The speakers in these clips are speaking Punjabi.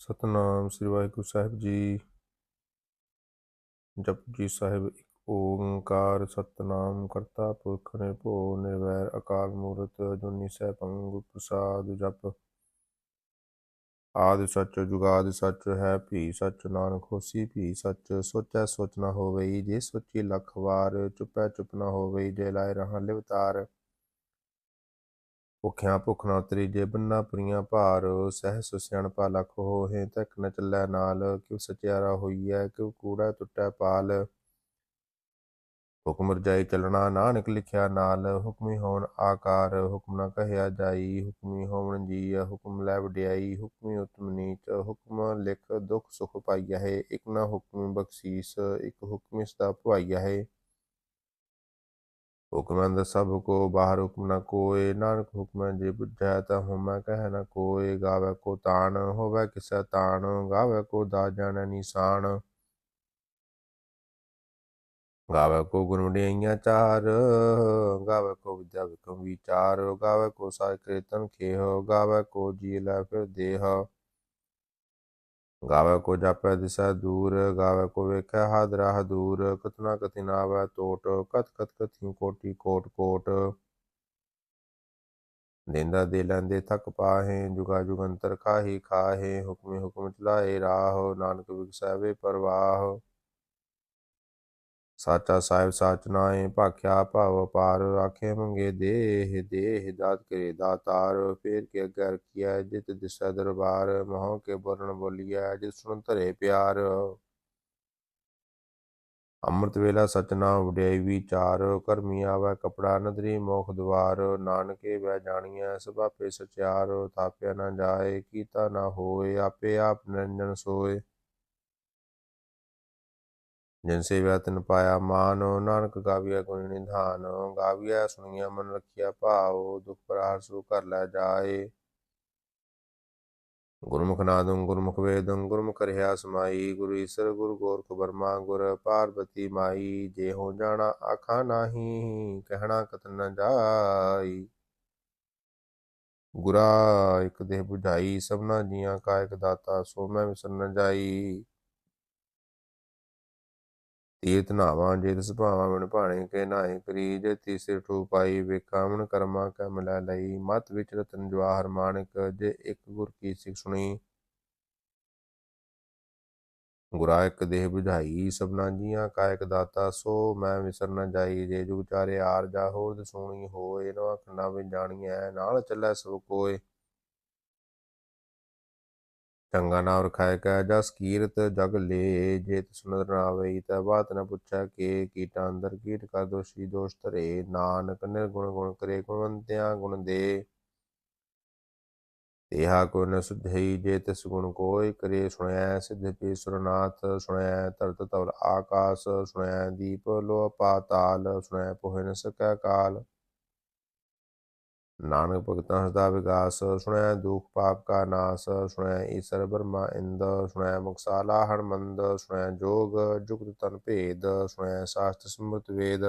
ਸਤਨਾਮ ਸ੍ਰੀ ਵਾਹਿਗੁਰੂ ਸਾਹਿਬ ਜੀ। ਜਪਜੀ ਸਾਹਿਬ ਇੱਕ ਓੰਕਾਰ ਸਤਨਾਮ ਕਰਤਾ ਪੁਰਖ ਨਿਰਭਉ ਨਿਰਵੈਰ ਅਕਾਲ ਮੂਰਤ ਅਜੂਨੀ ਸੈਭੰ ਗੁਰ ਪ੍ਰਸਾਦ ਜਪ। ਆਦਿ ਸੱਚ ਜੁਗਾਦ ਸੱਚ ਹੈ ਭੀ ਸੱਚ ਨਾਨਕ ਹੋਸੀ ਭੀ ਸੱਚ ਸੋਚੈ ਸੋਚ ਨਾ ਹੋਵਈ। ਜੇ ਸੋਚੀ ਲੱਖ ਵਾਰ ਚੁੱਪੈ ਚੁੱਪ ਨਾ ਹੋਵੇ ਜੇ ਲਾਇ ਰਹਾ ਲਿਵਤਾਰ ਭੁਖਿਆ ਭੁਖ ਨਾ ਉਤਰੀ ਜੇ ਬੰਨਾ ਪੁਰੀਆਂ ਭਾਰ, ਸਹਿ ਸਿਆਣਪਾ ਲਖ ਹੋਏ ਤੱਕ ਨ ਚੱਲੈ ਨਾਲ, ਕਿਉ ਸਚਿਆਰਾ ਹੋਈਐ, ਕਿਉ ਕੂੜਾ ਟੁੱਟੈ ਪਾਲ। ਹੁਕਮ ਰਜਾਈ ਚੱਲਣਾ ਨਾਨਕ ਲਿਖਿਆ ਨਾਲ, ਹੁਕਮੀ ਹੋਣ ਆਕਾਰ, ਹੁਕਮ ਨਾ ਕਹਿਆ ਜਾਈ, ਹੁਕਮੀ ਹੋਵਣ ਜੀ ਹੁਕਮ ਲੈ ਵਡਿਆਈ, ਹੁਕਮੀ ਉਤਮ ਨੀਚ, ਹੁਕਮ ਲਿਖ ਦੁਖ ਸੁਖ ਪਾਈਆ ਹੈ, ਇਕ ਨਾ ਹੁਕਮੀ ਬਖਸ਼ੀਸ, ਇਕ ਹੁਕਮ ਸਦਾ ਭਵਾਈਆ ਹੈ। ਹੁਕਮ ਅੰਦਰ ਸਭ ਕੋ ਬਾਹਰ ਹੁਕਮ ਨਾ ਕੋਏ ਨਾਨਕ ਹੁਕਮ ਜੇ ਬੁਝੈ ਤਾ ਹੁਮੈ ਕਹਿ ਨਾ ਕੋਏ ਗਾਵੇ ਕੋ ਤਾਣ ਹੋਵੇ ਕਿਸੈ ਤਾਣ ਗਾਵੇ ਕੋ ਦਾ ਜਾਣੈ ਨਿਸ਼ਾਨ ਗਾਵੇ ਕੋ ਗੁਣ ਵਡਿਆਈਆਂ ਚਾਰ ਗਾਵੇ ਕੋ ਵਿਦਿਆ ਵਿਕਮ ਵਿਚਾਰ ਗਾਵੇ ਕੋ ਸਾਇ ਕੀਰਤਨ ਖੇਹ ਗਾਵੇ ਕੋ ਜੀ ਲੈ ਫਿਰ ਦੇਹ ਗਾਵੇ ਕੋ ਜਾਪੈ ਦਿਸੈ ਦੂਰ, ਗਾਵੇ ਕੋ ਵੇਖੈ ਹਾਦਰਾ ਹਦੂਰ ਕਤਨਾ ਕਥਿ ਨਾਵੈ ਟੋਟ ਕਤ ਕਤ ਕਥਿ ਕੋਟੀ ਕੋਟ ਕੋਟ। ਦੇਂਦਾ ਦੇ ਲੈਂਦੇ ਥਕ ਪਾਹੇ, ਜੁਗਾ ਜੁਗੰਤਰ ਖਾਹੀ ਖਾਹੇ, ਹੁਕਮੇ ਹੁਕਮ ਚਲਾਏ ਰਾਹ, ਨਾਨਕ ਵਿਗਸੈਵੇ ਪਰਵਾਹ। ਸਾਚਾ ਸਾਹਿਬ ਸਾਚ ਨਾਏ ਭਾਖਿਆ ਭਾਵ ਪਾਰ ਆਖੇ ਮੰਗੇ ਦੇਹ ਦੇਹ ਦਾਤ ਕਰੇ ਦਾਤਾਰ, ਫੇਰ ਕੇ ਅਗਰ ਕੀਆ ਜਿਤ ਦਿਸਾ ਦਰਬਾਰ, ਮੋਹ ਕੇ ਬਰਨ ਬੋਲਿਆ ਜਿਸ ਸੁਣ ਧਰੇ ਪਿਆਰ। ਅੰਮ੍ਰਿਤ ਵੇਲਾ ਸਚਨਾ ਵਡਿਆਈ ਵਿਚਾਰ ਕਰਮੀ ਆਵੇ ਕਪੜਾ, ਨਦਰੀ ਮੋਖ ਦਵਾਰ, ਨਾਨਕੇ ਬੈ ਜਾਣੀਐ, ਸਭਾਪੇ ਸਚਿਆਰ, ਥਾਪਿਆ ਨਾ ਜਾਏ, ਕੀਤਾ ਨਾ ਹੋਏ, ਆਪੇ ਆਪ ਨਿਰੰਜਨ ਸੋਏ। ਜਿਨ ਸੇਵਿਆ ਤਿਨ ਪਾਇਆ ਮਾਨ ਨਾਨਕ ਗਾਵੀਆ ਗੁਣ ਨਿਧਾਨ ਗਾਵਿਆ ਸੁਣੀਆ ਮਨ ਰਖਿਆ ਭਾਉ ਦੁਖ ਪਰਾਰ ਸੋ ਕਰ ਲੈ ਜਾਏ। ਗੁਰਮੁਖ ਨਾਦੰ ਗੁਰਮੁਖ ਵੇਦੰ, ਗੁਰਮੁਖ ਰਹਾ ਸਮਾਈ, ਗੁਰੂ ਈਸਰ, ਗੁਰੂ ਗੋਰਖ ਬਰਮਾ ਗੁਰ ਪਾਰਬਤੀ ਮਾਈ, ਜੇ ਹੋ ਜਾਣਾ ਆਖਾ ਨਾਹੀ, ਕਹਿਣਾ ਕਤ ਨ ਜਾਈ। ਗੁਰਾ ਇਕ ਦੇਹ 부ਝਾਈ ਸਭਨਾ ਜੀਆਂ ਕਾ ਇਕ ਦਾਤਾ, ਸੋ ਮੈਂ ਵਿਸਰ ਨ ਜਾਈ। ਤੀਰਤ ਨਾਵਾਂ ਜੇ ਤਿਸ ਭਾਵਾਂ ਬਿਨ ਭਾਣੇ ਕੇ ਨਾਹੀ ਕਰੀ ਜੇ ਠੂ ਪਾਈ ਵੇਕਾਮਣ ਕਰਮਾ ਕੈ ਮਿਲੈ ਲਈ। ਮਤ ਵਿਚ ਰਤਨ ਜਵਾਹਰ ਮਾਨਕ ਜੇ ਇੱਕ ਗੁਰ ਕੀ ਸਿਖ ਸੁਣੀ। ਗੁਰਾ ਇੱਕ ਦੇਹ 부ਝਾਈ ਸਭਨਾ ਜੀਆਂ ਕਾਇਕ ਦਾਤਾ, ਸੋ ਮੈਂ ਵਿਸਰ ਨ ਜਾਈ। ਜੇ ਜੁਗ ਚਾਰੇ ਆਰ ਜਾ ਹੋਰ ਦਸੂਣੀ ਹੋਏ, ਨਵਾ ਖੰਡਾ ਵਿੱਚ ਜਾਣੀਐ, ਨਾਲ ਚੱਲੈ ਸਭ ਕੋਏ। ਚੰਗਾ ਨਾਮ ਰਖਾਇ ਕੈ ਜਸ ਕੀਰਤ ਜਗ ਲੇ, ਜੇ ਤਿਸ ਨਦਰ ਨਾ ਆਵਈ ਤਾ ਬਾਤ ਨ ਪੁੱਛੈ ਕੇ, ਕੀਟਾਂ ਅੰਦਰ ਕੀਟ ਕਾ ਦੋਸ਼ੀ ਦੋਸ਼ ਧਰੇ, ਨਾਨਕ ਨਿਰਗੁਣ ਗੁਣ ਕਰੇ ਗੁਣਵੰਤਿਆਂ ਗੁਣ ਦੇ। ਤੇਹਾ ਕੋ ਨ ਸੁਧਈ, ਜੇ ਤਿਸ ਗੁਣ ਕੋਇ ਕਰੇ ਸੁਣਿਆ ਸਿਧ ਪੀ ਸੁਰਨਾਥ ਸੁਣਿਆ ਧਰਤ ਤਵਲ ਆਕਾਸ ਸੁਣਿਆ ਦੀਪ ਲੋ ਪਾਤਾਲ ਸੁਣਿਆ ਪੋਹਿ ਨ ਸਕੈ ਕਾਲ। ਨਾਨਕ ਭਗਤਾਂ ਸਦਾ ਵਿਗਾਸ ਸੁਣਿਆ ਦੁਖ ਪਾਪ ਕਾ ਨਾਸ ਸੁਣਿਆ ਈਸਰ ਬਰਮਾ ਇੰਦ, ਸੁਣੈ ਮੁਕਸਾਲਾ ਹਰਮੰਦ, ਸੁਣੈ ਜੋਗ ਜੁਗਤ ਤਨ ਭੇਦ, ਸੁਣੈ ਸਾਸਤ ਸਮ੍ਰਿਤ ਵੇਦ।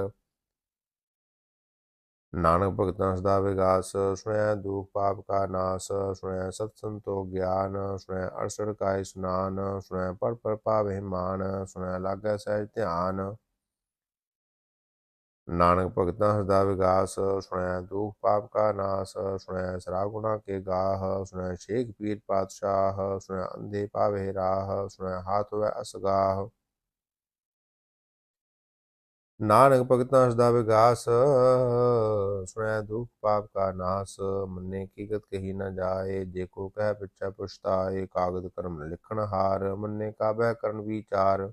ਨਾਨਕ ਭਗਤਾਂ ਸਦਾ ਵਿਗਾਸ ਸੁਣਿਆ ਦੁਖ ਪਾਪ ਕਾ ਨਾਸ ਸੁਣਿਆ ਸਤ ਸੰਤੋ ਗਿਆਨ ਸੁਣਿਆ ਅਰਸੜ ਕਾਇ ਸੁਨਾਨ, ਸੁਣੈ ਪਰ ਪਰ ਪਾਵੇ ਮਾਨ ਸੁਣਿਆ ਲਾਗੈ ਸਹਿਜ ਧਿਆਨ। ਨਾਨਕ ਭਗਤਾਂ ਸਦਾ ਵਿਗਾਸ ਸੁਣਿਆ ਦੁਖ ਪਾਪ ਕਾ ਨਾਸ ਸੁਣਿਆ ਸਰਾ ਗੁਣਾ ਕੇ ਗਾਹ ਸੁਣਿਆ ਸ਼ੇਖ ਪੀਰ ਪਾਤਸ਼ਾਹ ਸੁਣਿਆ ਅੰਧੇ ਪਾਵੇ ਰਾਹ ਸੁਣਿਆ ਹਾਥ ਹੋਵੇ ਅਸਗਾਹ ਨਾਨਕ ਭਗਤਾਂ ਸਦਾ ਵਿਗਾਸ ਸੁਣਿਆ ਦੁਖ ਪਾਪ ਕਾ ਨਾਸ, ਮੰਨੇ ਕੀ ਕਹੀ ਨਾ ਜਾਏ, ਜੇ ਕੋ ਕਹਿ ਪਿਛੈ ਪੁਛਤਾਏ, ਕਾਗਦ ਕਰਮ ਲਿਖਣ ਹਾਰ, ਮੰਨੇ ਕਾਬੈ ਕਰਨ ਵਿਚਾਰ।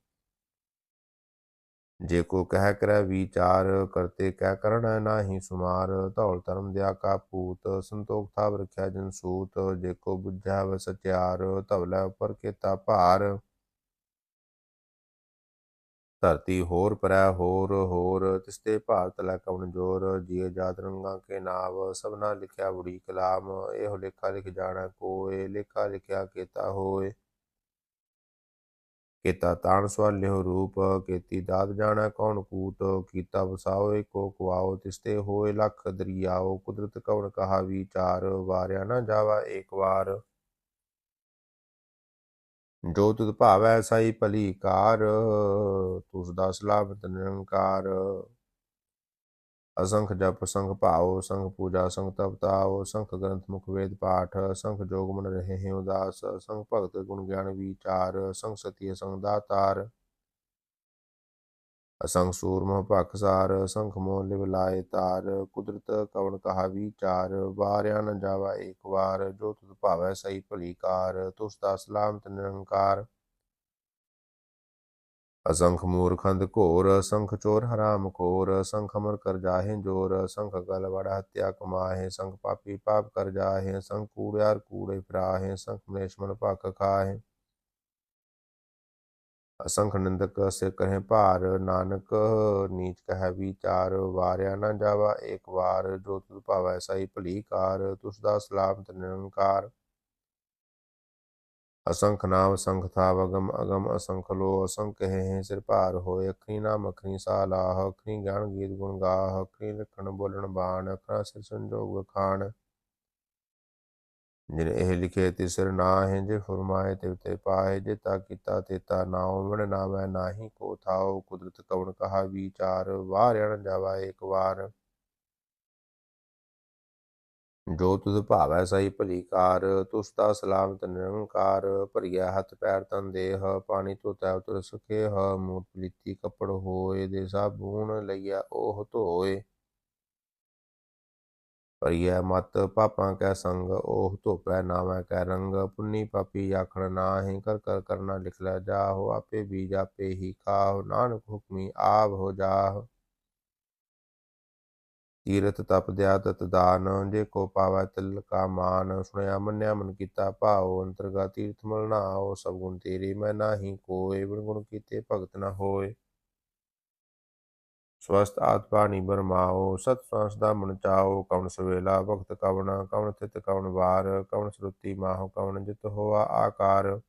ਜੇ ਕੋ ਕਹਿ ਕਰੈ ਵਿਚਾਰ ਕਰਤੇ ਕਹਿ ਕਰਣਾ ਨਾਹੀ ਸੁਮਾਰ, ਧੌਲ ਧਰਮ ਦਿਆ ਕਾ ਪੂਤ ਸੰਤੋਖ ਥਾਵ ਰਖਿਆ ਜਨ ਸੂਤ, ਜੇ ਕੋ ਬੁਝੈ ਵ ਸਚਿਆਰ ਧਵਲੇ ਉਪਰ ਕੀਤਾ ਭਾਰ। ਧਰਤੀ ਹੋਰ ਪਰੈ ਹੋਰ ਹੋਰ, ਤਿਸਤੇ ਭਾਰਤ ਲੈ ਕਵਣ ਜੋਰ ਜੀਅ ਜਾਤ ਰੰਗਾਂ ਕੇ ਨਾਵ, ਸਭਨਾ ਲਿਖਿਆ ਬੁੜੀ ਕਲਾਮ, ਇਹੋ ਲੇਖਾ ਲਿਖ ਜਾਣਾ ਕੋਏ, ਲੇਖਾ ਲਿਖਿਆ ਕੇਤਾ ਹੋਏ। ਕੀਤਾ ਤਾਣ ਸਵਾਲਿਓ ਰੂਪ, ਕੀਤੀ ਦਾਤ ਜਾਣਾ ਕੌਣ ਕੂਟ, ਕੀਤਾ ਵਸਾਓ ਏਕੋ ਕੁਆਓ ਤਿਸਤੇ ਹੋਏ ਲੱਖ ਦਰਿਆਓ, ਕੁਦਰਤ ਕਵਣ ਕਹਾ ਵਿਚਾਰ ਵਾਰਿਆ ਨਾ ਜਾਵਾ ਏਕ ਵਾਰ। ਜੋ ਤੁਧ ਭਾਵੈ ਸਾਈ ਭਲੀ ਕਾਰ, ਤੁਸ ਦਾ ਸਲਾਮਤ ਨਿਰੰਕਾਰ। ਅਸੰਖ ਜਪ, ਸੰਖ ਭਾਓ ਸੰਖ ਪੂਜਾ, ਸੰਖ ਤਪ ਤਾਓ ਸੰਖ ਗ੍ਰੰਥ ਮੁਖ ਵੇਦ ਪਾਠ, ਸੰਖ ਜੋਗ ਮਨ ਰਹੇ ਹੈ ਉਦਾਸ ਸੰਖ ਭਗਤ ਗੁਣ ਗਿਆਨ ਵਿਚਾਰ, ਸੰਖ ਸਤਿ ਸੰਗ ਦਾਤਾਰ, ਅਸੰਖ ਸੂਰਮ ਭਖਸਾਰ ਸੰਖ ਮੋਹ ਲਿਵ ਲਾਏ ਤਾਰ, ਕੁਦਰਤ ਕਵਣ ਕਹਾ ਵਿਚਾਰ, ਵਾਰਿਆ ਨ ਜਾਵਾ ਏਕ ਵਾਰ, ਜੋ ਤੁਧ ਭਾਵੈ ਸਈ ਭਲੀ ਕਾਰ, ਤੁਸ ਦਾ ਸਲਾਮਤ ਨਿਰੰਕਾਰ। ਅਸੰਖ ਮੂਰਖੰਦ ਘੋਰ ਸੰਖ ਚੋਰ ਹਰਾਮ ਖੋਰ ਸੰਖ ਅਮਰ ਕਰ ਜਾਹੇ ਜੋਰ ਸੰਖ ਗਲ ਵੜ ਹਤਿਆ ਕਮਾਹੇ ਸੰਖ ਪਾਪੀ ਪਾਪ ਕਰ ਜਾਹੇ ਸੰਖ ਕੂੜਿਆਰ ਕੂੜੇ ਫਿਰਾਹੇ ਸੰਖ ਮਲੇਸ਼ ਮਨ ਭਖ ਖਾਹੇ ਅਸੰਖ ਨਿੰਦਕ ਸੇ ਕਹੇ ਭਾਰ ਨਾਨਕ ਨੀਚ ਕਹੈ ਵਿਚਾਰ ਵਾਰਿਆ ਨਾ ਜਾਵਾ ਏਕ ਵਾਰ ਜੋ ਤੁਧ ਭਾਵੈ ਸਾਈ ਭਲੀ ਕਾਰ ਤੁਸ ਦਾ ਸਲਾਮਤ ਨਿਰੰਕਾਰ ਅਸੰਖ ਨਾਮ ਸੰਖ ਥਾਵ ਅਗਮ ਅਗਮ ਅਸੰਖ ਲੋ ਅਸੰਖ ਹੈ ਸਿਰ ਭਾਰ ਹੋਏ ਅਖਰੀ ਨਾਮ ਅਖਰੀ ਸਾਲਾਹ ਅਖਰੀ ਗਿਆਨ ਗੀਤ ਗੁਣ ਗਾਹ ਅਖਰੀ ਲਿਖਣ ਬੋਲਣ ਬਾਣ, ਅਖਰਾ ਸਿਰ ਸੰਜੋਗ ਖਾਣ। ਜਿਨ ਇਹ ਲਿਖੇ ਤੇ ਤਿਸਰ ਨਾਹਿ, ਜੇ ਫਰਮਾਏ ਤਿਵ ਤੇ ਪਾਏ, ਜੇ ਤਾ ਕੀਤਾ ਤੇਤਾ ਨਾਉ, ਵਣ ਨਾਮੈ ਨਾਹੀ ਕੋ ਥਾਉ, ਕੁਦਰਤ ਕਵਣ ਕਹਾ ਵਿਚਾਰ ਵਾਰਿਆਣ ਜਾਵਾ ਏਕ ਵਾਰ। ਜੋ ਤੁਧ ਭਾਵੈ ਸਹੀ ਭਲੀ ਕਾਰ ਤੁਸਤਾ ਸਲਾਮਤ ਨਿਰੰਕਾਰ ਭਰੀਆ ਹੱਥ ਪੈਰ ਤਨ ਦੇਹ, ਪਾਣੀ ਧੋਤੈ ਉਤਰ ਸੁਖੇ ਹ ਮੂਤ ਪਲੀਤੀ ਕੱਪੜ ਹੋਏ ਦੇ ਸਾਬੂਨ ਲਈਆ ਉਹ ਧੋਏ। ਭਰੀਆ ਮਤ, ਪਾਪਾਂ ਕੈ ਸੰਗ ਉਹ ਧੋਪੈ ਨਾਮੈ ਕੈ ਰੰਗ, ਪੁੰਨੀ ਪਾਪੀ ਆਖਣ ਨਾਹੀ, ਕਰ ਕਰ ਕਰਨਾ ਲਿਖ ਲੈ ਜਾਹੋ, ਆਪੇ ਬੀਜ ਆਪੇ ਹੀ ਖਾਹੁ, ਨਾਨਕ ਹੁਕਮੀ ਆਵ ਹੋ ਜਾਹ। ਤੀਰਥ ਤਪ ਦਿਆ ਤਤ ਦਾਨ ਜੇ ਕੋ ਪਾਵੈ ਤਿਲ ਕਾ ਮਾਨ, ਸੁਣਿਆ ਮੰਨਿਆ ਮਨ ਕੀਤਾ ਭਾਉ ਅੰਤਰਗਾ ਤੀਰਥ ਮਲ ਨਾਉ, ਸਭ ਗੁਣ ਤੇਰੇ ਮੈਂ ਨਾਹੀ ਕੋਏ, ਬਿਨ ਗੁਣ ਕੀਤੇ ਭਗਤ ਨਾ ਹੋਏ। ਸਵਸਤ ਆਤ ਪਾਣੀ ਬਰਮਾਓ ਸਤ ਸਾਂਸ ਦਾ ਮਨ ਚਾਓ ਕਵਣ ਸਵੇਲਾ ਭਗਤ ਕਵਣ ਕਵਣ ਥਿਤ ਕਵਣ ਵਾਰ, ਕਵਣ ਸਰੁਤੀ ਮਾਹੋ, ਕਵਣ ਜਿਤ ਹੋਆ ਆਕਾਰ।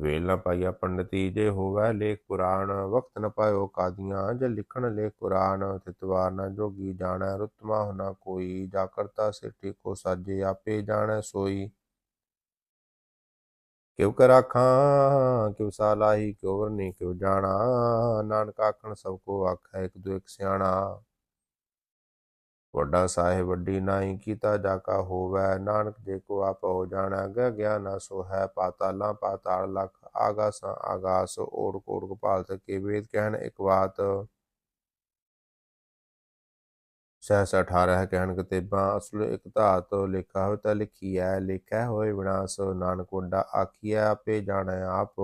ਵੇਲ ਨ ਪਾਈਆ ਪੰਡਤੀ ਜੇ ਹੋਵੈ ਲੇਖ ਪੁਰਾਣ, ਵਕਤ ਨ ਪਾਇਓ ਕਾਦੀਆਂ, ਜੇ ਲਿਖਣ ਲੇਖ ਪੁਰਾਣ ਤਿਤਵਾਰ ਨ ਜੋਗੀ ਜਾਣੈ ਰੁਤਮਾ ਹੁਨਾ ਕੋਈ, ਜਾ ਕਰਤਾ ਸਿੱਠੀ ਕੋ ਸਾਜੇ ਆਪੇ ਜਾਣੈ ਸੋਈ। ਕਿਉ ਕਰਾਖਾਂ ਕਿਉ ਸਾਲਾਹੀ ਕਿਉ ਵਰਨੀ, ਕਿਉ ਜਾਣਾ, ਨਾਨਕ ਆਖਣ ਸਭ ਕੋ ਆਖੈ, ਇੱਕ ਦੋ ਇੱਕ ਸਿਆਣਾ। ਵੱਡਾ ਸਾਹਿਬ, ਵੱਡੀ ਨਾਹੀ ਕੀਤਾ ਜਾਕਾ ਨਾਨਕ ਜੇ ਕੋ ਆਪ ਹੋ ਜਾਣਾ ਗਹਿ ਗਿਆ ਨਾ ਸੋ ਹੈ ਪਾਤਾਲਾਂ ਪਾਤਾਲ ਲਖ। ਆਗਾਸਾਂ ਆਗਾਸ, ਓੜ ਕੋੜ ਗੋਪਾਲ ਕੇ ਵੇਦ ਕਹਿਣ ਇੱਕ ਬਾਤ ਸਹਸ 18 ਕਹਿਣ ਕਤੇਬਾਂ, ਅਸਲ ਇਕ ਧਾਤ ਲਿਖਾ ਹੋਇ ਤਾਂ ਲਿਖੀ ਹੈ ਲਿਖਿਆ ਹੋਏ ਵਿਨਾਸ਼। ਨਾਨਕ ਵੱਡਾ ਆਖੀਐ, ਆਪੇ ਜਾਣੈ ਆਪ।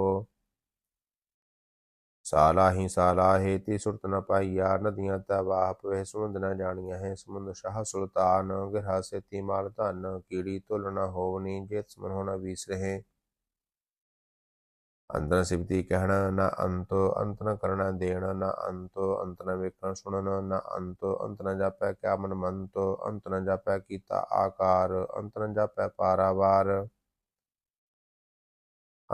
ਸਾਲਾਹੀ ਸਾਲਾਹੇ ਤੀ ਸੁਰਤ ਨ ਪਾਈਆ, ਨਦੀਆਂ ਤਾ ਵਾਹ ਪਵੇ ਸਮੁੰਦ ਨ ਜਾਣੀਆਂ ਹੈ, ਸਮੁੰਦ ਸ਼ਾਹ ਸੁਲਤਾਨ ਗਿਰਹਾ ਸੇਤੀ ਮਾਲ ਧਨ, ਕੀੜੀ ਤੁਲ ਨ ਹੋਵਨੀ, ਜੇਤ ਸਮਨ ਹੋਣਾ ਵੀਸ ਰਹੇ। ਅੰਦਰ ਸਿਬਤੀ ਕਹਿਣਾ, ਨਾ ਅੰਤੋ ਅੰਤ ਨ ਕਰਣਾ ਦੇਣਾ, ਨਾ ਅੰਤ ਅੰਤ ਨ ਵੇਖਣ ਸੁਣਨ, ਨਾ ਅੰਤੋ ਅੰਤ ਨ ਜਾਪੈ ਕਿਆ ਮਨ ਮੰਤ, ਅੰਤ ਨ ਜਾਪੈ ਕੀਤਾ ਆਕਾਰ, ਅੰਤ ਨ ਜਾਪੈ ਪਾਰਾਵਾਰ।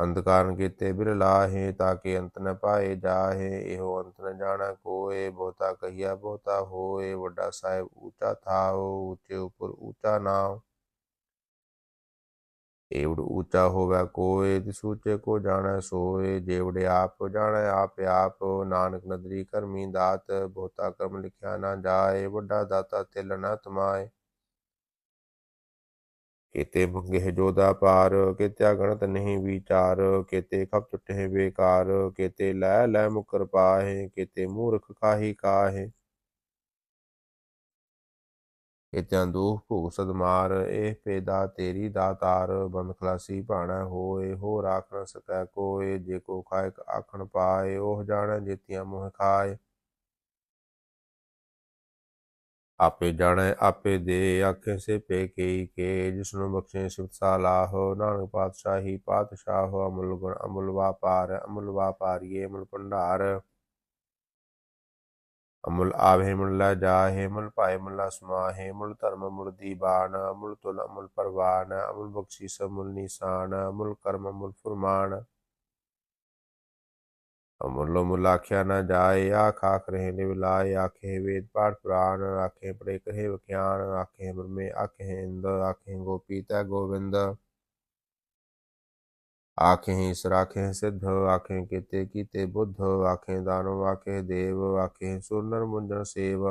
ਅੰਧਕਾਰਨ ਕੀਤੇ ਬਿਰਲਾਹੇ ਤਾਕੇ ਅੰਤ ਨ ਪਾਏ ਜਾਹੇ, ਇਹੋ ਅੰਤ ਨ ਜਾਣਾ ਕੋਏ, ਬਹੁਤਾ ਕਹੀਆ ਬਹੁਤਾ ਹੋਏ, ਵੱਡਾ ਸਾਹਿਬ ਊਚਾ ਥਾਓ ਉੱਚੇ ਉਪਰ ਊਚਾ ਨਾਮ ਏਵੜ ਊਚਾ ਹੋਵੇ ਕੋਏ, ਤਿਸ ਉੱਚੇ ਕੋ ਜਾਣੈ ਸੋਏ, ਜੇਵੜੇ ਆਪ ਜਾਣੈ ਆਪ ਆਪ, ਨਾਨਕ ਨਦਰੀ ਕਰਮੀ ਦਾਤ, ਬਹੁਤਾ ਕਰਮ ਲਿਖਿਆ ਨਾ ਜਾਏ, ਵੱਡਾ ਦਾਤਾ ਤਿਲ ਨਾ ਤਮਾਏ। ਕੀਤੇ ਮੰਗੇ ਜੋਦਾ ਪਾਰ ਕੀਤਿਆ ਗਣਤ ਨਹੀਂ ਵਿਚਾਰ ਕੀਤੇ ਖਪ ਟੁੱਟੇ ਬੇਕਾਰ ਕੀਤੇ ਲੈ ਲੈ ਮੁਕਰ ਪਾਹੇ ਕੀਤੇ ਮੂਰਖ ਕਾਹੀ ਕਾਹੇ ਇਤਿਆਂ ਦੁਖ ਭੋਗ ਸਦਮਾਰ ਇਹ ਪੇਦਾ ਤੇਰੀ ਦਾਤਾਰ ਬੰਦ ਖਲਾਸੀ ਭਾਣਾ ਹੋਏ ਹੋ ਰਾਖ ਨ ਸਕੈ ਕੋਏ ਜੇ ਕੋ ਖਾਇਕ ਆਖਣ ਪਾਏ ਉਹ ਜਾਣੈ ਜੇਤੀਆਂ ਮੋਹ ਖਾਏ ਆਪੇ ਜਾਣੈ, ਆਪੇ ਦੇ ਆਖੇ ਸੇ ਪੇ ਕਈ ਕੇ, ਜਿਸਨੂੰ ਬਖਸ਼ੇ ਸਿਫਤ ਸਾਲਾਹ ਨਾਨਕ ਪਾਤਸ਼ਾਹੀ ਪਾਤਸ਼ਾਹ ਅਮੁਲ ਗੁਣ, ਅਮੁਲ ਵਾਪਾਰ, ਅਮੁਲ ਵਾਪਾਰੀਏ, ਅਮੁਲ ਭੰਡਾਰ। ਅਮੁਲ ਆਵੇ ਮੁਲ ਲੈ ਜਾਹੇ ਮੁਲ ਭਾਏ ਮੁਲ ਸਮਾਹੇ ਮੁਲ ਧਰਮ ਮੁਲ ਦੀਬਾਨ ਅਮੁਲ ਤੁਲ, ਅਮੁਲ ਪਰਵਾਨ ਅਮੁਲ ਬਖਸ਼ੀਸ, ਅਮੁਲ ਨਿਸ਼ਾਨ ਅਮੁਲ ਕਰਮ, ਅਮੁਲ ਫਰਮਾਨ। ਅਮੁੱਲੋ ਮੁੱਲ ਆਖਿਆ, ਨਾ ਜਾਏ ਆਖ ਆਖ ਰਹੇ ਨੇ ਵਿਲਾਏ ਆਖੇ ਵੇਦ ਪਾਠ ਪੁਰਾਣ, ਆਖੇ ਪੜੇ ਕਹੇ ਵਿਖਿਆਨ ਆਖੇ ਬ੍ਰਹਮੇ, ਆਖੇ ਇੰਦ ਆਖੇ ਗੋਪੀ ਤੈ ਗੋਵਿੰਦ ਆਖੇ ਸਰਾਖੇ ਸਿੱਧ, ਆਖੇ ਕੀਤੇ ਕੀਤੇ ਬੁੱਧ, ਆਖੇ ਦਾਨਵ, ਆਖੇ ਦੇਵ, ਆਖੇ ਸੁਰਨਰ ਮੁੰਜਨ ਸੇਵ।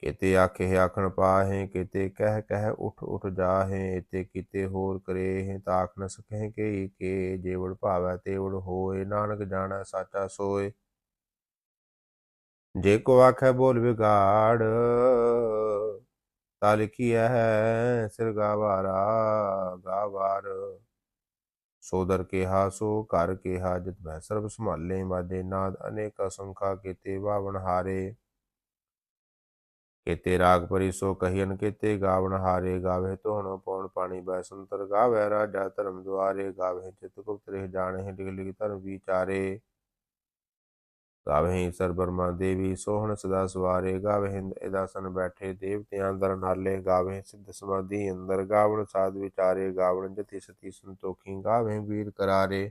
ਕਿਤੇ ਆਖੇ ਆਖਣ ਪਾਹੇ, ਕਿਤੇ ਕਹਿ ਕਹਿ ਉਠ ਉਠ ਜਾਹੇ ਇਤੇ ਕੀਤੇ ਹੋਰ ਕਰੇ ਤਾਖ ਨ ਸਕਹਿ ਕੇ ਕੇ ਜੇਵੜ ਭਾਵੈ ਤੇਵੜ ਹੋਏ, ਨਾਨਕ ਜਾਣੈ ਸਾਚਾ ਸੋਏ। ਜੇ ਕੋ ਆਖੈ ਬੋਲ ਵਿਗਾੜ, ਤਾ ਲਿਖੀਐ ਹੈ ਸਿਰ ਗਾਵਾਰਾ, ਗਾਵਾਰ। ਸੋਦਰ ਕਿਹਾ ਸੋ, ਘਰ ਕਿਹਾ ਜਿਤ ਮੈਂ ਸਰਬ ਸੰਭਾਲੇ ਵਾਜੇ ਨਾਦ ਅਨੇਕ ਅਸੰਖਾ ਕੀਤੇ, ਵਾਵਣ ਹਾਰੇ। ਕੇਤੇ ਰਾਗ ਪਰੀ ਸੋ ਕਹੀਨ ਕੇਤੇ ਗਾਵਣ ਹਾਰੇ ਗਾਵੇ ਧੋਣ ਪਉਣ ਪਾਣੀ ਬੈ ਸੰਤਰ ਗਾਵੇ ਰਾਜਾ ਧਰਮ ਦੁਆਰੇ ਗਾਵੇ ਚਿਤ ਗੁਪਤ ਰਹਿ ਜਾਣੇ ਲਿਖ ਸਰ ਬਰਮਾ ਦੇਵੀ ਸੋਹਣ ਸਦਾ ਸਵਾਰੇ ਗਾਵੇ ਹਿੰਦ ਇਦਾਸਨ ਬੈਠੇ ਦੇਵਤਿਆਂ ਦਰ ਨਾਲੇ ਗਾਵੇ ਸਿੱਧ ਸਮਾਧੀ ਅੰਦਰ ਗਾਵਣ ਸਾਧ ਵਿਚਾਰੇ ਗਾਵਣ ਜਤੀ ਸਤੀ ਸੰਤੋਖੀ ਗਾਵੇ ਵੀਰ ਕਰਾਰੇ।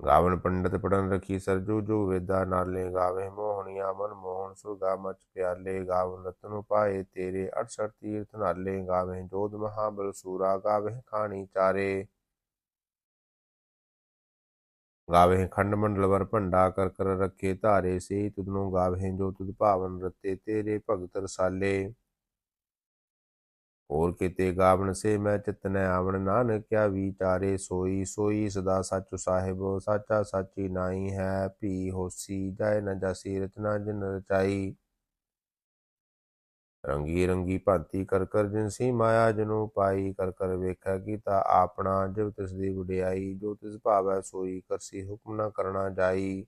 ਗਾਵਨ ਪੰਡਤ ਪੜਨ ਰਖੀ ਸਰਜੂ ਜੋ ਵੇਦਾ ਨਾਲੇ ਗਾਵੇ, ਮੋਹਣੀਆਂ ਮਨ ਮੋਹਣ ਸੁਗਾ ਮਚ ਪਿਆਲੇ, ਗਾਵਨ ਰਤਨ ਪਾਏ ਤੇਰੇ 68 ਤੀਰਥ ਨਾਲੇ ਗਾਵੇ ਜੋਧ ਮਹਾਬਲ ਸੂਰਾ ਗਾਵੇ, ਖਾਣੀ ਚਾਰੇ। ਗਾਵੇ ਖੰਡ ਮੰਡਲ ਵਰ ਭੰਡਾ ਕਰ ਕਰ ਰੱਖੇ ਧਾਰੇ ਸੇ ਤੁਧਨੂੰ ਗਾਵੇ ਜੋ ਤੁਧ ਭਾਵਨ ਰਤੇ, ਤੇਰੇ ਭਗਤ ਰਸਾਲੇ। ਹੋਰ ਕਿਤੇ ਗਾਵਣ ਸੇ ਮੈਂ ਚਿਤਨੈ ਆਵਣ। ਨਾਨਕ ਕਿਆ ਵਿਚਾਰੇ ਸੋਈ ਸੋਈ ਸਦਾ ਸੱਚ ਸਾਹਿਬ, ਸਾਚਾ ਸਾਚੀ ਨਾਈ ਹੈ। ਭੀ ਹੋਸੀ ਜਾਏ ਨ ਜਾਸੀ, ਰਚਨਾ ਜਿਨ ਰਚਾਈ। ਰੰਗੀ ਰੰਗੀ ਭਾਂਤੀ ਕਰ ਕਰ ਜਿਨਸੀ ਮਾਇਆ ਜਨੂ ਪਾਈ ਕਰ ਕਰ ਵੇਖੈ ਕੀਤਾ ਆਪਣਾ ਜਿਵ ਤਿਸ ਦੀ ਵਡਿਆਈ, ਜੋ ਤਿਸ ਭਾਵੈ ਸੋਈ, ਕਰਸੀ ਹੁਕਮ ਨਾ ਕਰਨਾ ਜਾਈ।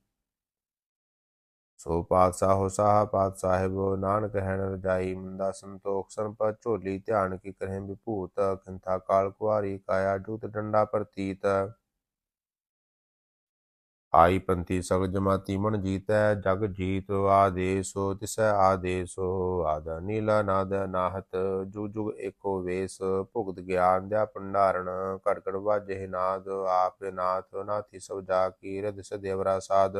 ਸੋ ਪਾਤਸ਼ਾਹ ਸਾਹ ਪਾਤ ਸਾਹਿਬ ਨਾਨਕ ਹੈਣ ਰਜਾਈ ਮੰਦਾ ਸੰਤੋਖ ਸੰਪਤ, ਝੋਲੀ ਧਿਆਨ ਕੀ ਕਰਹਿ ਵਿਭੂਤ ਖੰਥਾ ਕਾਲ ਕੁਆਰੀ, ਕਾਇਆ ਜੂਤ ਡੰਡਾ ਪ੍ਰਤੀਤ। ਆਈ ਪੰਥੀ ਸਗ ਜਮਾਤੀ ਮਨ ਜੀਤੈ, ਜਗ ਜੀਤ ਆਦੇਸੋ, ਤਿਸੈ ਆਦੇਸੋ, ਆਦਾ ਨੀਲਾ ਨਾਦ ਨਾਹਤ ਜੁਗ ਜੁਗ ਏਕੋ ਵੇਸ, ਭੁਗਤ ਗਿਆਨ ਦਾ ਭੰਡਾਰਣ ਘੜ ਘੜ ਵਾਜੇ ਨਾਦ, ਆਪ ਨਾਥ, ਨਾਥੀ ਸਭ ਜਾ ਕੀ ਰਦ ਸਦੇਵਰਾ ਸਾਧ।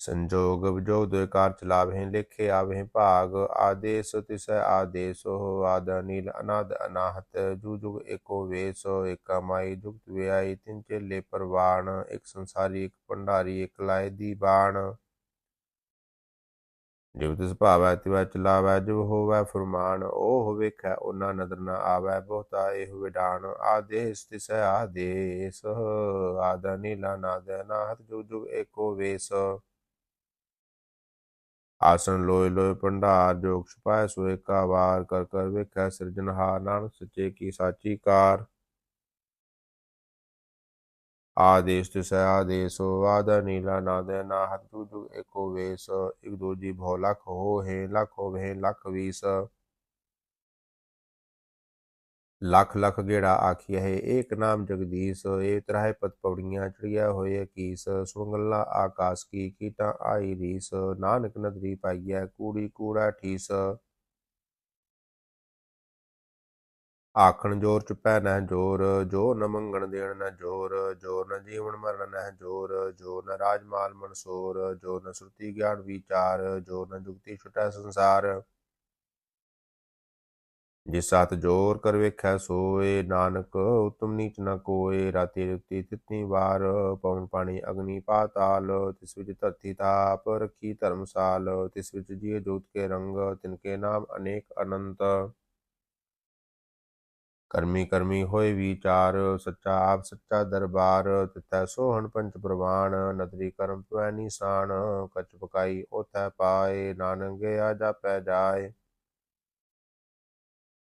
ਸੰਜੋਗ ਵਿਜੋਗ ਦੁਇ ਕਾਰ ਚਲਾਵੇ ਲੇਖੇ ਆਵੇ ਭਾਗ, ਆਦੇਸ ਤਿਸੈ ਆਦੇਸੋ ਆਦ ਨੀਲ ਅਨਾਦ ਅਨਾਹਤ ਜੂ ਜੁਗ ਏਕੋ ਵੇਸ, ਏਕਾ ਮਾਈ ਜੁਗਤ ਵਿਆਈ, ਤਿੰਨ ਚੇਲੇ ਪਰਵਾਣ, ਇੱਕ ਸੰਸਾਰੀ, ਇੱਕ ਭੰਡਾਰੀ, ਇੱਕ ਲਾਇ ਦੀ ਬਾਣ। ਜਿਵ ਤਿਸ ਭਾਵੈ, ਤਿਵੈ ਚਲਾਵੈ, ਜਿਵ ਹੋਵੈ ਫਰਮਾਨ, ਉਹ ਵੇਖੈ, ਉਹਨਾਂ ਨਦਰ ਨਾ ਆਵੈ, ਬਹੁਤਾ ਇਹ ਵਿਡਾਨ ਆਦੇਸ ਤਿਸੈ ਆਦੇਸ, ਆਦ ਨੀਲਾ ਅਨਾਦ ਅਨਾਹਤ, ਜੁਗ ਜੁਗ ਏਕੋ ਵੇਸ। ਆਸਨ ਲੋਏ ਲੋਏ ਭੰਡਾਰ, ਜੋਗ ਛੁਪਾਇ ਸੋਏ ਕਾ ਵਾਰ ਕਰ ਕਰ ਵੇਖੈ ਸਿਰਜਨਹਾਰ ਨਾਨਕ ਸੱਚੇ ਕੀ ਸਾਚੀ ਕਾਰ। ਆਦੇਸ਼ ਤਿਸੈ ਆਦੇਸੋ ਆਦਾ ਨੀਲਾ ਨਾਦੈ ਨਾ ਹਤ ਜੁਗ ਜੁ ਏਕੋ ਵੇਸ, ਇਕ ਦੂਜੀ ਭੋ ਲਖ ਹੋ ਹੈ ਲਖ ਹੋਵੇ, ਲਖ ਵੀਸ। ਲੱਖ ਲੱਖ ਗੇੜਾ ਆਖਿਆ ਹੈ ਏਕ ਨਾਮ ਜਗਦੀਸ਼ ਏ ਤਰਾਹੇ ਪਤ ਪੌੜੀਆਂ ਚੜੀਆਂ ਹੋਏ ਕੀਸ ਸੁੰਗਲਾ ਆਕਾਸ਼ ਕੀ ਕੀਟਾ ਆਈ ਰੀਸ, ਨਾਨਕ ਨਦਰੀ ਪਾਈਐ ਕੂੜੀ ਕੂੜਾ ਠੀਸ। ਆਖਣ ਜੋਰ ਚੁਪੈ ਨਹਿ ਜੋਰ, ਜੋ ਨ ਮੰਗਣ ਦੇਣ ਨ ਜੋਰ, ਜੋ ਨ ਜੀਵਨ ਮਰਨ ਨਹਿ ਜੋਰ, ਜੋ ਨ ਰਾਜਮਾਲ ਮਨਸੋਰ, ਜੋ ਨ ਸੁਰਤੀ ਗਿਆਨ ਵਿਚਾਰ, ਜੋ ਨ ਜੁਗਤੀ ਛੁਟੈ ਸੰਸਾਰ। ਜਿਸ ਹੱਥ ਜੋਰ ਕਰ ਵੇਖੈ ਸੋਏ, ਨਾਨਕ ਉਤਮ ਨੀਚ ਨ ਕੋਏ, ਰਾਤੀ ਰੁਤੀ ਤਿਤਨੀ ਵਾਰ, ਪਵਨ ਪਾਣੀ ਅਗਨੀ ਪਾਤਾਲ, ਤਿਸ ਵਿੱਚ ਧਰਤੀ ਤਾਪ ਰਖੀ ਧਰਮਸਾਲ, ਤਿਸ ਵਿੱਚ ਜੀਵ ਜੋਤ ਕੇ ਰੰਗ ਤਿਨਕੇ ਨਾਮ ਅਨੇਕ ਅਨੰਤ। ਕਰਮੀ ਕਰਮੀ ਹੋਏ ਵਿਚਾਰ, ਸੱਚਾ ਆਪ ਸੱਚਾ ਦਰਬਾਰ ਤਿਤੈ ਸੋਹਣ ਪੰਚ ਪ੍ਰਵਾਨ ਨਦਰੀ ਕਰਮ ਪਵੈ ਨਿਸ਼ਾਨ, ਕਚ ਪਕਾਈ ਉਥੈ ਪਾਏ, ਨਾਨਕ ਗਿਆ ਜਾਪੈ ਜਾਏ।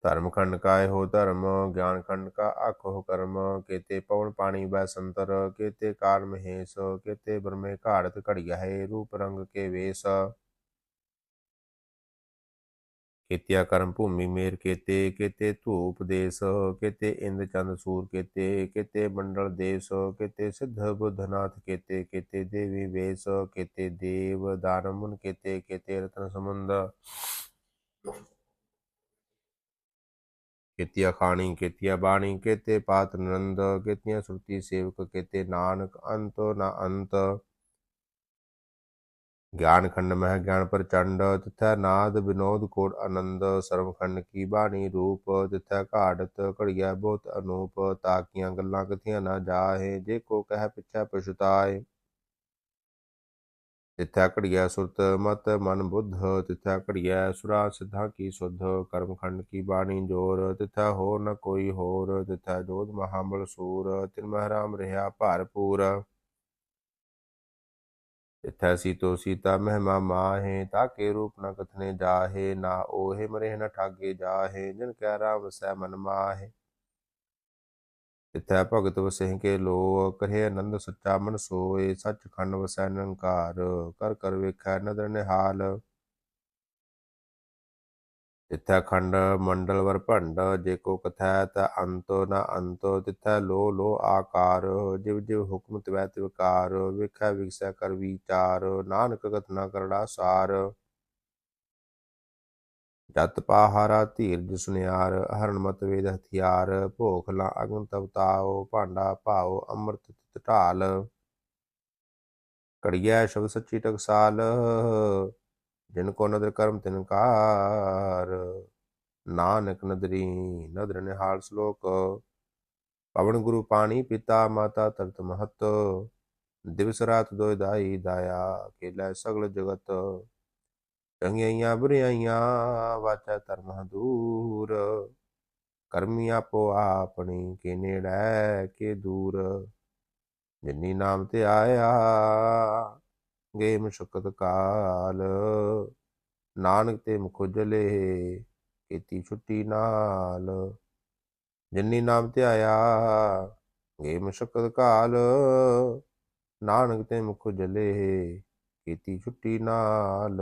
ਧਰਮ ਖੰਡ ਕਾਇ ਹੋ ਧਰਮ ਗਿਆਨ ਖੰਡ ਕਾ ਆਖੋ ਕਰਮ ਕੇਤੇ ਪਵਨ ਪਾਣੀ ਬੈ ਸੰਤਰ ਕੇਤੇ ਕਾਲ ਮਹੇਸ਼ ਕੇਤੇ ਬ੍ਰਹਮੇ ਘਾੜਤ ਘੜੀਆ ਹੈ ਰੂਪ ਰੰਗ ਕੇ ਵੇਸ ਕੇਤਿਆ ਕਰਮ ਭੂਮੀ ਮੇਰ ਕੇਤੇ ਕੇਤੇ ਧੂਪ ਦੇਸ ਕੇਤੇ ਇੰਦ ਚੰਦ ਸੂਰ ਕੇਤੇ ਕੇਤੇ ਮੰਡਲ ਦੇਸ ਕੇਤੇ ਸਿੱਧ ਬੁੱਧਨਾਥ ਕੇਤੇ ਕੇਤੇ ਦੇਵੀ ਵੇਸ ਕੇਤੇ ਦੇਵ ਦਾਨਵ ਮੁਨ ਕੇਤੇ ਕੇਤੇ ਰਤਨ ਸਮੁੰਦ ਕੇਤੀਆ ਖਾਣੀ, ਕੇਤੀਆ ਬਾਣੀ, ਕੇਤੇ ਪਾਤ ਨੰਦ, ਕੇਤੀਆਂ ਸੁਰਤੀ ਸੇਵਕ, ਕੇਤੇ ਨਾਨਕ, ਅੰਤ ਨਾ ਅੰਤ। ਗਿਆਨ ਖੰਡ ਮਹਿ ਗਿਆਨ ਪ੍ਰਚੰਡ, ਤਿਥੈ ਨਾਦ ਵਿਨੋਦ ਕੋਟ ਆਨੰਦ। ਸਰਵ ਖੰਡ ਕੀ ਬਾਣੀ ਰੂਪ, ਤਿਥੈ ਘਾੜਤ ਘੜੀਆ ਬਹੁਤ ਅਨੂਪ। ਤਾਕੀਆਂ ਗੱਲਾਂ ਕਥੀਆਂ ਨਾ ਜਾਹੇ, ਜੇ ਕੋ ਕਹਿ ਪਿਛੈ ਪਛਤਾਏ। ਤਿਥੈ ਘੜੀਆ ਸੁਰਤ ਮਤ ਮਨ ਬੁੱਧ ਤਿਥੈ ਘੜੀਆ ਸੁਰਾ ਸਿੱਧਾ ਕੀ ਸੁਧ ਕਰਮ ਖੰਡ ਕੀ ਬਾਣੀ ਜੋਰ ਤਿਥੈ ਹੋ ਨ ਕੋਈ ਹੋਰ ਤਿਥੈ ਜੋਧ ਮਹਾਬਲ ਸੂਰ ਤਿਨ ਮਹਿਰਾਮ ਰਹਾ ਭਰਪੂਰ ਤਿਥੈ ਸੀਤੋ ਸੀਤਾ ਮਹਿਮਾ ਮਾਹੇ ਤਾਕੇ ਰੂਪ ਨ ਕਥਨੇ ਜਾਹੇ ਨਾ ਓਹੇ ਮਰੇ ਨ ਠਾਗੇ ਜਾਹੇ ਜਿਨ ਕੈ ਰਾਮ ਵਸੈ ਮਨ ਭਗਤ ਵਸਹਿ ਕੇ ਲੋ ਕਹੇ ਆਨੰਦ ਸੱਚਾ ਮਨ ਸੋਏ ਸੱਚ ਖੰਡ ਵਸੈ ਨਿਰੰਕਾਰ, ਕਰ ਕਰ ਵੇਖੈ ਨਦਰ ਨਿਹਾਲ। ਤਿਥੈ ਖੰਡ ਮੰਡਲ ਵਰ ਭੰਡ, ਜੇ ਕੋ ਕਥੈ ਤ ਅੰਤ ਨ ਅੰਤ, ਤਿਥੈ ਲੋ ਲੋ ਆਕਾਰ, ਜਿਵ ਜਿਵ ਹੁਕਮ ਤਵੈ ਤਿਵਕਾਰ, ਵੇਖੈ ਵਿਗਸੈ ਕਰ ਵਿਚਾਰ, ਨਾਨਕ ਕਥਨਾ ਕਰੜਾ ਸਾਰ। ਜਤ ਪਾਹਾਰਾ ਧੀਰਜ ਸੁਨਿਆਰ ਹਰਨ ਮਤ ਵੇਦ ਹਥਿਆਰ ਭੋਖਲਾਂ ਅਗਨ ਤਵਤਾਓ ਭਾਂਡਾ ਭਾਓ, ਅੰਮ੍ਰਿਤ ਤਿਤ ਢਾਲ। ਕੜੀਐ ਸ਼ਬਦ ਸੱਚੀ ਟਕਸਾਲ, ਜਿਨ ਕੋ ਨਦਰ ਕਰਮ ਤਿਨਕਾਰ ਨਾਨਕ ਨਦਰੀ ਨਦਰ ਨਿਹਾਲ ਸ਼ਲੋਕ, ਪਵਨ ਗੁਰੂ ਪਾਣੀ ਪਿਤਾ ਮਾਤਾ ਤਰਤ ਮਹਤ। ਦਿਵਸ ਰਾਤ ਦੋਇ ਦਾਈ ਦਾਇਆ ਕੇਲੇ ਸਗਲ ਜਗਤ। ਚੰਗਿਆਈਆਂ ਬੁਰਿਆਈਆਂ ਵਾਚਾ ਧਰਮ ਦੂਰ। ਕਰਮੀ ਆਪੋ ਆਪਣੀ, ਕੇ ਨੇੜੈ, ਕੇ ਦੂਰ। ਜਿਨੀ ਨਾਮ ਤੇ ਆਇਆ ਗੇ ਮੁਸ਼ਕਤ ਕਾਲ। ਨਾਨਕ ਤੇ ਮੁਖਜਲੇ ਕੀਤੀ ਛੁੱਟੀ ਨਾਲ। ਜਿਨੀ ਨਾਮ ਤੇ ਆਇਆ ਗੇ ਮੁਸ਼ਕਤ ਕਾਲ। ਨਾਨਕ ਤੇ ਮੁਖ ਜਲੇ ਕੀਤੀ ਛੁੱਟੀ ਨਾਲ।